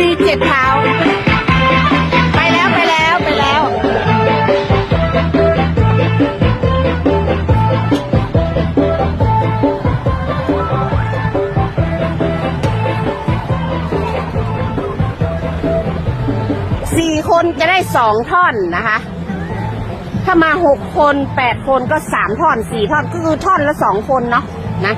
มีเจ็ดเท้า ไปแล้วไปแล้วไปแล้ว สี่คนจะได้สองท่อนนะคะ ถ้ามาหกคนแปดคนก็สามท่อนสี่ท่อนก็คือท่อนละสองคนเนาะนะ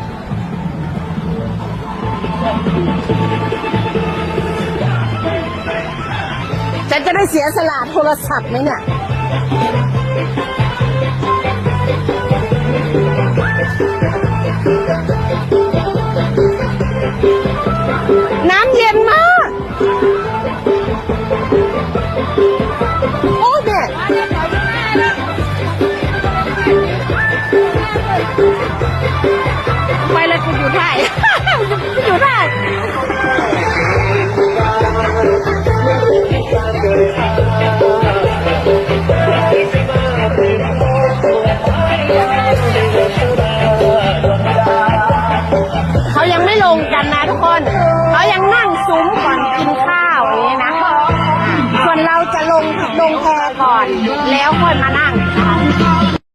ฉันจะได้เสียสละโทรศัพท์ไหมเนี่ยน้ำเย็นมาก โอ้เนี่ยไปเลยกูอยู่ได้อยู่ ซุ้มก่อนกินข้าวอย่างนี้นะ ส่วนเราจะลงลงแพก่อน แล้วค่อยมานั่ง